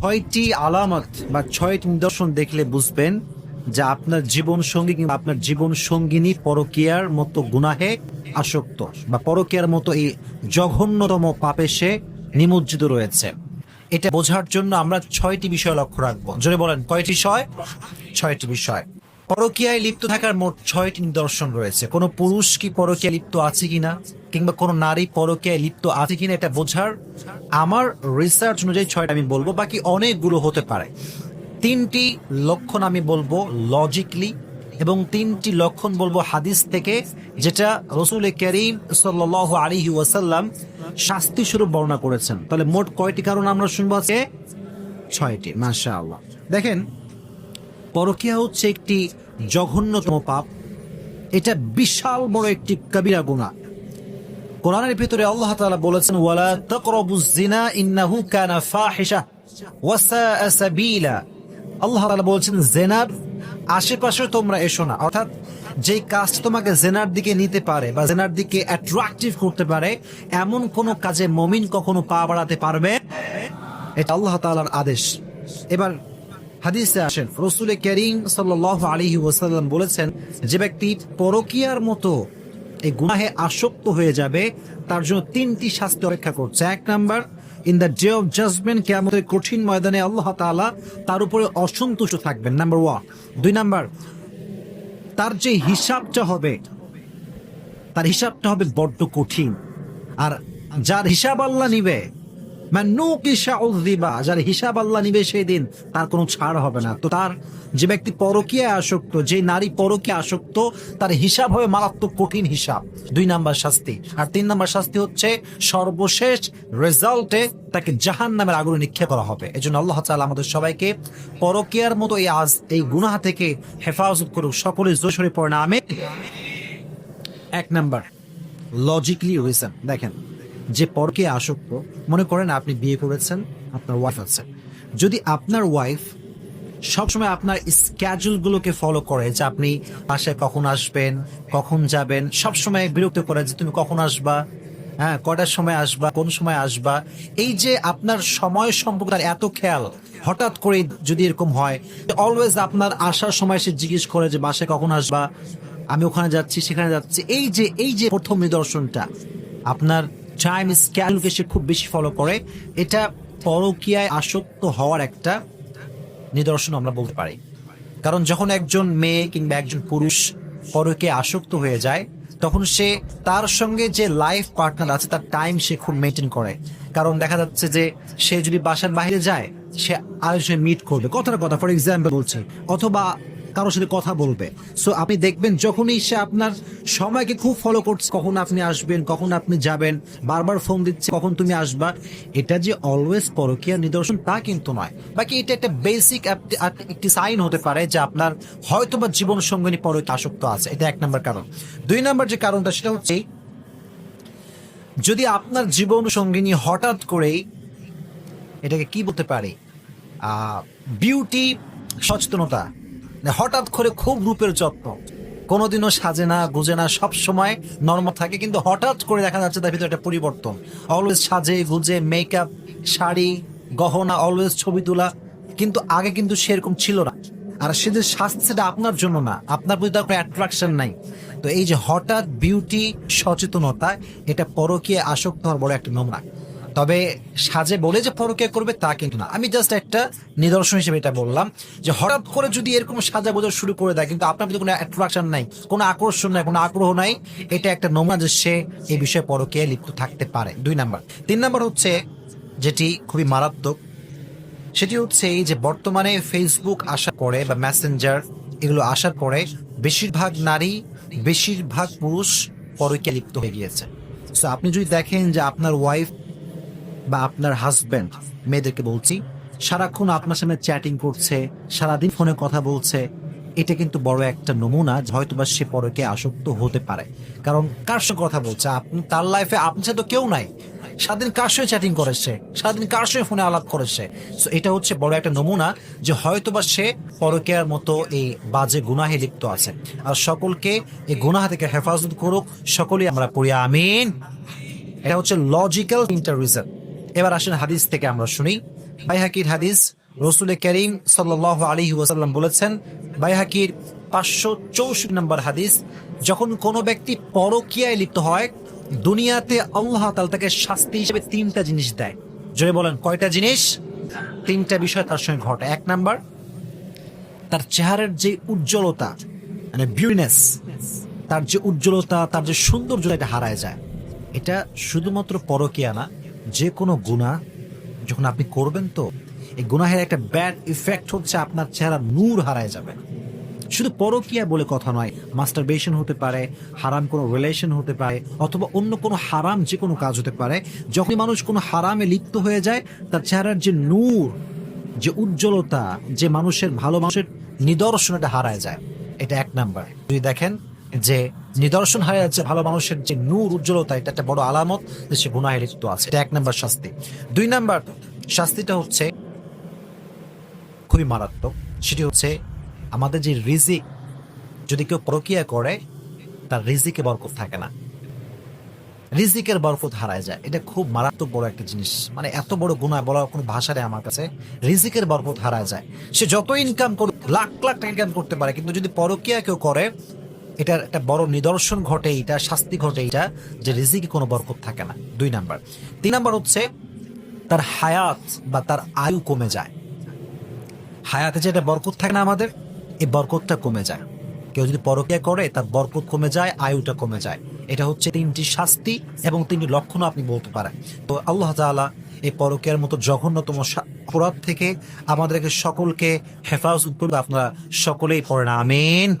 ছয়টি আলামত বা ছয়টি নিদর্শন দেখলে বুঝবেন যে আপনার জীবন সঙ্গী কিংবা আপনার জীবন সঙ্গিনী পরকিয়ার মতো গুনাহে আসক্ত বা পরকিয়ার মতো এই জঘন্যতম পাপে সে নিমজ্জিত রয়েছে। এটা বোঝার জন্য আমরা ছয়টি বিষয় লক্ষ্য রাখব। জোরে বলেন, কয়টি বিষয়? ছয়টি বিষয়। পরকীয়ায় লিপ্ত থাকার মোট ছয়টি নিদর্শন রয়েছে। কোনো পুরুষ কি পরকীয়া লিপ্ত আছে কিনা, কিংবা কোনো নারী পরকীয়ায় লিপ্ত আছে কিনা এটা বোঝার আমার রিসার্চ অনুযায়ী ছয়টা আমি বলব, বাকি অনেকগুলো হতে পারে। তিনটি লক্ষণ আমি বলব লজিকলি এবং তিনটি লক্ষণ বলব হাদিস থেকে, যেটা রসুল করিম সাল আলী ওয়াসাল্লাম শাস্তি স্বরূপ বর্ণনা করেছেন। তাহলে মোট কয়টি কারণ আমরা শুনব আছে ছয়টি মাশা আল্লাহ দেখেন পরকীয়া হচ্ছে একটি জঘন্যতম পাপ। এটা বিশাল বড় একটি কবিরা গুণা কোরআনের ভিতরে আল্লাহ তাআলা বলেছেন, ওয়ালা তাকরাবুজ জিনা ইন্নাহু কানা ফাহিশা ওয়া আল্লাহ তাআলা বলছেন জেনার আশেপাশে তোমরা এসো না অর্থাৎ যে কাজ তোমাকে জেনার দিকে নিতে পারে বা জেনার দিকে অ্যাট্রাকটিভ করতে পারে এমন কোন কাজে মমিন কখনো পা বাড়াতে পারবে এটা আল্লাহ তাআলার আদেশ এবার হাদিসে আসেন। রসুল করিম সাল্লাহ আলহি ওয়াসাল্লাম বলেছেন, যে ব্যক্তি পরকিয়ার মতো এই গুনাহে আসক্ত হয়ে যাবে, তার জন্য তিনটি শাস্তি অপেক্ষা করছে। এক number in the day of judgement কেমতের কঠিন ময়দানে আল্লাহ তাআলা তার উপরে অসন্তুষ্ট থাকবেন। নাম্বার ওয়ান দুই নাম্বার, তার যে হিসাবটা হবে, তার হিসাবটা হবে বড্ড কঠিন। আর যার হিসাব আল্লাহ নিবে যার হিসাব আল্লাহ নিবে সেই দিন তার কোনো ছাড় হবে না। তো তার যে ব্যক্তি পরকীয়ায় আসক্ত, যে নারী পরকীয়া আসক্ত, তার হিসাব হবে মারাত্মক কঠিন হিসাব। দুই নাম্বার শাস্তি। আর তিন নাম্বার শাস্তি হচ্ছে, সর্বশেষ রেজাল্টে তাকে জাহান নামের আগুনে নিক্ষেপ করা হবে। এই জন্য আল্লাহ তাআলা আমাদের সবাইকে পরকীয়ার মতো এই আজ, এই গুনাহ থেকে হেফাজত করুক। সকলে জোশরে পড়ে না আমি এক নাম্বার লজিকলি রিজন দেখেন যে পরকে আসক্ত, মনে করেন আপনি বিয়ে করেছেন, আপনার ওয়াইফ আছে। যদি আপনার ওয়াইফ সবসময় আপনার স্ক্যাজুল গুলোকে ফলো করে যে আপনি বাসায় কখন আসবেন, কখন যাবেন, সবসময় বিরক্ত করে যে তুমি কখন আসবা হ্যাঁ কটার সময় আসবা, কোন সময় আসবা, এই যে আপনার সময় সম্পর্কে তার এত খেয়াল, হঠাৎ করে যদি এরকম হয় অলওয়েজ আপনার আসার সময় সে জিজ্ঞেস করে যে বাসায় কখন আসবা, আমি ওখানে যাচ্ছি, সেখানে যাচ্ছি, এই যে এই যে প্রথম নিদর্শনটা, আপনার টাইম স্ক্যালকে সে খুব বেশি ফলো করে। এটা পরকীয়ায় আসক্ত হওয়ার একটা নিদর্শন আমরা বলতে পারি। কারণ যখন একজন মেয়ে কিংবা একজন পুরুষ পরকে আসক্ত হয়ে যায়, তখন সে তার সঙ্গে যে লাইফ পার্টনার আছে, তার টাইম সে খুব মেনটেন করে। কারণ দেখা যাচ্ছে যে সে যদি বাসার বাইরে যায়, সে আরেকজন মিট করবে। কথাটা কথা ফর এক্সাম্পল বলছে। অথবা কারোর সাথে কথা বলবে। সো আপনি দেখবেন যখনই সে আপনার সময়কে খুব ফলো করছে, কখন আপনি আসবেন, কখন আপনি যাবেন, বারবার ফোন দিচ্ছে, কখন তুমি আসবা, এটা যে অলওয়েজ পরকীয়া নিদর্শন, তা কিন্তু নয়। বাকি এটা একটা বেসিক একটি সাইন হতে পারে যে আপনার হয়তো বা জীবন সঙ্গিনী পরকে আসক্ত আছে। এটা এক নম্বর কারণ। দুই নম্বর যে কারণটা, সেটা হচ্ছে যদি আপনার জীবন সঙ্গিনী হঠাৎ করেই এটাকে কি বলতে পারি? বিউটি সচেতনতা। হঠাৎ করে খুব রূপের যত্ন। কোনোদিনও সাজে না, গুজে না, সব সময় নর্মাল থাকে, কিন্তু হঠাৎ করে দেখা যাচ্ছে তার ভিতরে একটা পরিবর্তন। অলওয়েজ সাজে, গুজে মেকআপ শাড়ি, গহনা অলওয়েজ ছবি তোলা, কিন্তু আগে কিন্তু সেরকম ছিল না। আর সে যে স্বাস্থ্য সেটা আপনার জন্য না, আপনার প্রতি তার কোনো অ্যাট্রাকশন নাই। তো এই যে হঠাৎ বিউটি সচেতনতা, এটা পরকীয় আসক্ত হওয়ার বড় একটা নমুনা। তবে সাজে বলে যে পরকে করবে তা কিন্তু না। আমি জাস্ট একটা নিদর্শন হিসেবে এটা বললাম যে হঠাৎ করে যদি এরকম সাজা বোঝা শুরু করে দেয়, কিন্তু আপনার কোনো অ্যাট্রাকশন নাই, কোনো আকর্ষণ নাই, কোনো আগ্রহ নাই, এটা একটা নমুনা যে সে এই বিষয়ে পরকে লিপ্ত থাকতে পারে। দুই নাম্বার। তিন নাম্বার হচ্ছে যেটি খুবই মারাত্মক, সেটি হচ্ছে এই যে বর্তমানে ফেসবুক আসার পরে বা মেসেঞ্জার এগুলো আসার পরে বেশিরভাগ নারী, বেশিরভাগ পুরুষ পরকে লিপ্ত হয়ে গিয়েছে। সো আপনি যদি দেখেন যে আপনার ওয়াইফ বা আপনার হাজব্যান্ড মেয়েদেরকে বলছি, সারাক্ষণ আপনার সামনে চ্যাটিং করছে, সারাদিন ফোনে কথা বলছে, এটা কিন্তু বড় একটা নমুনা হয়তো বা সে পরকে আসক্ত হতে পারে। কারণ কার সঙ্গে কথা বলছে? আপনি, তার লাইফে আপনার সাথে তো কেউ নাই। সারাদিন কার সঙ্গে চ্যাটিং করেছে? সারাদিন কার সঙ্গে ফোনে আলাপ করেছে? সো এটা হচ্ছে বড় একটা নমুনা যে হয়তো বা সে পরকেয়ার মতো এই বাজে গুনাহে লিপ্ত আছে। আর সকলকে এই গুনাহ থেকে হেফাজত করুক। সকলেই আমরা পড়ি, আমিন। এটা হচ্ছে লজিক্যাল তিনটা রিজন এবার আসেন হাদিস থেকে আমরা শুনি। বাইহাকির হাদিস, রসুল করিম সাল্লাহ আলী ওয়াসাল্লাম বলেছেন, বাইহাকির পাঁচশো চৌষট্টি নম্বর হাদিস, যখন কোনো ব্যক্তি পরকীয়ায় লিপ্ত হয়, দুনিয়াতে আল্লাহ তাল তাকে শাস্তি হিসেবে তিনটা জিনিস দেয়। জয় বলেন, কয়টা জিনিস? তিনটা বিষয় তার সঙ্গে ঘটে। এক নাম্বার, তার চেহারার যে উজ্জ্বলতা মানে বিউনেস তার যে উজ্জ্বলতা, তার যে সৌন্দর্য এটা হারায় যায়। এটা শুধুমাত্র পরকীয়া না যে কোনো গুণা যখন আপনি করবেন তো, এই গুনাহের একটা ব্যাড ইফেক্ট হচ্ছে আপনার চেহারা নূর হারায় যাবে। শুধু পরকীয়া বলে কথা নয় মাস্টারবেশন হতে পারে, হারাম কোনো রিলেশন হতে পারে, অথবা অন্য কোনো হারাম যে কোনো কাজ হতে পারে যখন মানুষ কোনো হারামে লিপ্ত হয়ে যায়, তার চেহারার যে নূর, যে উজ্জ্বলতা, যে মানুষের ভালো মানুষের নিদর্শন এটা হারায় যায়। এটা এক নাম্বার যদি দেখেন যে নিদর্শন হারিয়ে যাচ্ছে ভালো মানুষের যে নূর, উজ্জ্বলতা, এটা একটা বড় আলামত যে সে গুনাহে লিপ্ত আছে। এটা এক নাম্বার শাস্তি। দুই নাম্বার শাস্তিটা হচ্ছে খুবই মারাত্মক। সেটি হচ্ছে আমাদের যে রিজিক, যদি কেউ প্রক্রিয়া করে, তার রিজিকে বরকত থাকে না। রিজিকের বরকত হারায় যায়। এটা খুব মারাত্মক বড় একটা জিনিস। মানে এত বড় গুণা বলার কোনো ভাষা নেই আমার কাছে। রিজিকের বরকত হারায় যায়। সে যত ইনকাম করুক, লাখ লাখ টাকা ইনকাম করতে পারে, কিন্তু যদি পরকিয়া কেউ করে এটার একটা বড় নিদর্শন ঘটে এটা শাস্তি ঘটে এটা যে রিজিকে কোনো বরকত থাকে না। দুই নাম্বার। তিন নাম্বার হচ্ছে, তার হায়াত বা তার আয়ু কমে যায়। হায়াতে যেটা বরকত থাকে না আমাদের, এই বরকতটা কমে যায়। কেউ যদি পরকিয়া করে, তার বরকত কমে যায়, আয়ুটা কমে যায়। এটা হচ্ছে তিনটি শাস্তি এবং তিনটি লক্ষণও আপনি বলতে পারেন। তো আল্লাহ তাআলা এই পরকিয়ার মতো জঘন্যতম অপরাধ থেকে আমাদেরকে সকলকে হেফাজত করবে আপনারা সকলেই পড়েন, আমিন।